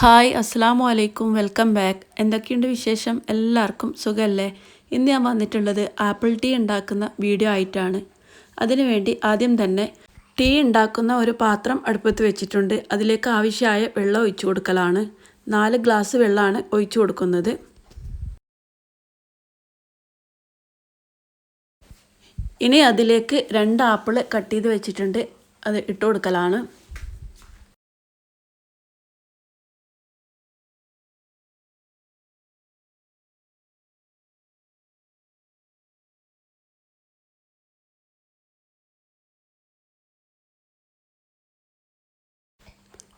Hi അസ്സാമു അലൈക്കും welcome back. എന്തൊക്കെയുണ്ട് വിശേഷം? എല്ലാവർക്കും സുഖമല്ലേ ഇന്ന് ഞാൻ വന്നിട്ടുള്ളത് ആപ്പിൾ ടീ ഉണ്ടാക്കുന്ന വീഡിയോ ആയിട്ടാണ്. അതിനുവേണ്ടി ആദ്യം തന്നെ ടീ ഉണ്ടാക്കുന്ന ഒരു പാത്രം അടുപ്പത്ത് വെച്ചിട്ടുണ്ട്. അതിലേക്ക് ആവശ്യമായ വെള്ളം ഒഴിച്ചു കൊടുക്കലാണ്. നാല് ഗ്ലാസ് വെള്ളമാണ് ഒഴിച്ചു കൊടുക്കുന്നത്. ഇനി അതിലേക്ക് രണ്ട് ആപ്പിൾ കട്ട് ചെയ്ത് വെച്ചിട്ടുണ്ട്. അത് ഇട്ട് കൊടുക്കലാണ്.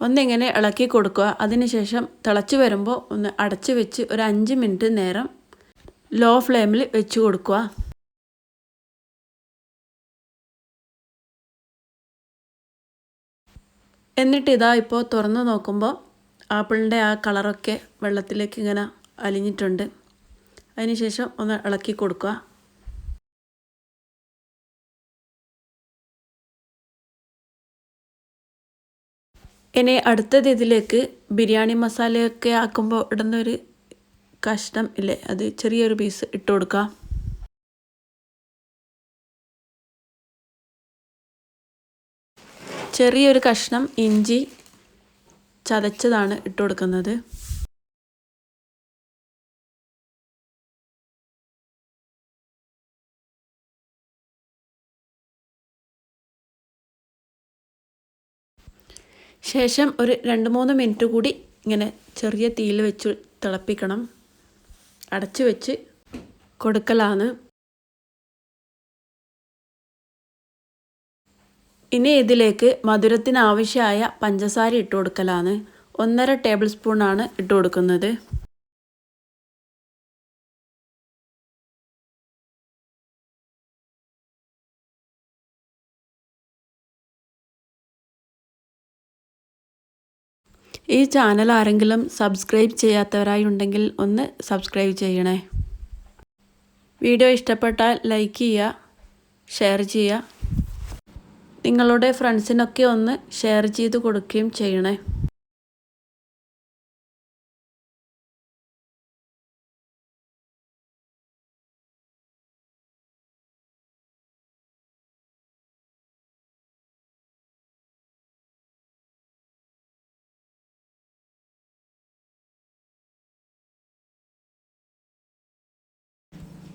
ഒന്നിങ്ങനെ ഇളക്കി കൊടുക്കുക. അതിനുശേഷം തിളച്ച് വരുമ്പോൾ ഒന്ന് അടച്ച് വെച്ച് ഒരു അഞ്ച് മിനിറ്റ് നേരം ലോ ഫ്ലെയിമിൽ വെച്ച് കൊടുക്കുക. എന്നിട്ട് ഇതാ ഇപ്പോൾ തുറന്ന് നോക്കുമ്പോൾ ആപ്പിളിന്റെ ആ കളറൊക്കെ വെള്ളത്തിലേക്ക് ഇങ്ങനെ അലിഞ്ഞിട്ടുണ്ട്. അതിനുശേഷം ഒന്ന് ഇളക്കി കൊടുക്കുക. ഇനി അടുത്തത് ഇതിലേക്ക് ബിരിയാണി മസാലയൊക്കെ ആക്കുമ്പോൾ ഇടുന്നൊരു കഷ്ണം ഇല്ലേ? അത് ചെറിയൊരു പീസ് ഇട്ട് കൊടുക്കാം. ചെറിയൊരു കഷ്ണം ഇഞ്ചി ചതച്ചതാണ് ഇട്ട് കൊടുക്കുന്നത്. ശേഷം ഒരു രണ്ട് മൂന്ന് മിനിറ്റ് കൂടി ഇങ്ങനെ ചെറിയ തീയിൽ വെച്ച് തിളപ്പിക്കണം. അടച്ചു വെച്ച് കൊടുക്കലാണ്. ഇനി ഇതിലേക്ക് മധുരത്തിനാവശ്യമായ പഞ്ചസാര ഇട്ട് കൊടുക്കലാണ്. ഒന്നര ടേബിൾ സ്പൂണാണ് ഇട്ട് കൊടുക്കുന്നത്. ഈ ചാനൽ ആരെങ്കിലും സബ്സ്ക്രൈബ് ചെയ്യാത്തവരായി ഉണ്ടെങ്കിൽ ഒന്ന് സബ്സ്ക്രൈബ് ചെയ്യണേ. വീഡിയോ ഇഷ്ടപ്പെട്ടാൽ ലൈക്ക് ചെയ്യുക ഷെയർ ചെയ്യുക. നിങ്ങളുടെ ഫ്രണ്ട്സിനൊക്കെ ഒന്ന് ഷെയർ ചെയ്ത് കൊടുക്കുകയും ചെയ്യണേ.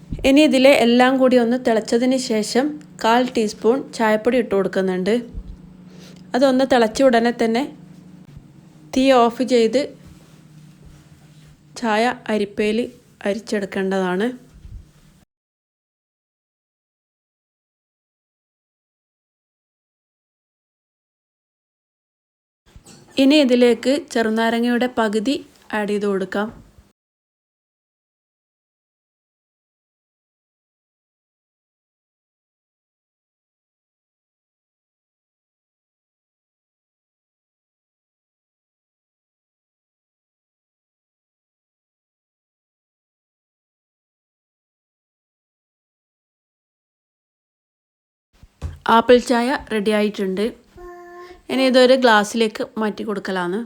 ഇനി ഇതിലെ എല്ലാം കൂടി ഒന്ന് തിളച്ചതിന് ശേഷം കാൽ ടീസ്പൂൺ ചായപ്പൊടി ഇട്ട് കൊടുക്കുന്നുണ്ട്. അതൊന്ന് തിളച്ച ഉടനെ തന്നെ തീ ഓഫ് ചെയ്ത് ചായ അരിപ്പയിൽ അരിച്ചെടുക്കേണ്ടതാണ്. ഇനി ഇതിലേക്ക് ചെറുനാരങ്ങയുടെ പകുതി ആഡ് ചെയ്ത് കൊടുക്കാം. ആപ്പിൾ ചായ റെഡി ആയിട്ടുണ്ട്. ഇനി ഇതൊരു ഗ്ലാസ്സിലേക്ക് മാറ്റി കൊടുക്കലാണ്.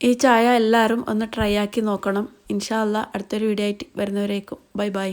ഈ ചായ എല്ലാവരും ഒന്ന് ട്രൈ ആക്കി നോക്കണം. ഇൻഷാല്ല അടുത്തൊരു വീഡിയോ ആയിട്ട് വരുന്നവരേക്കും. Bye bye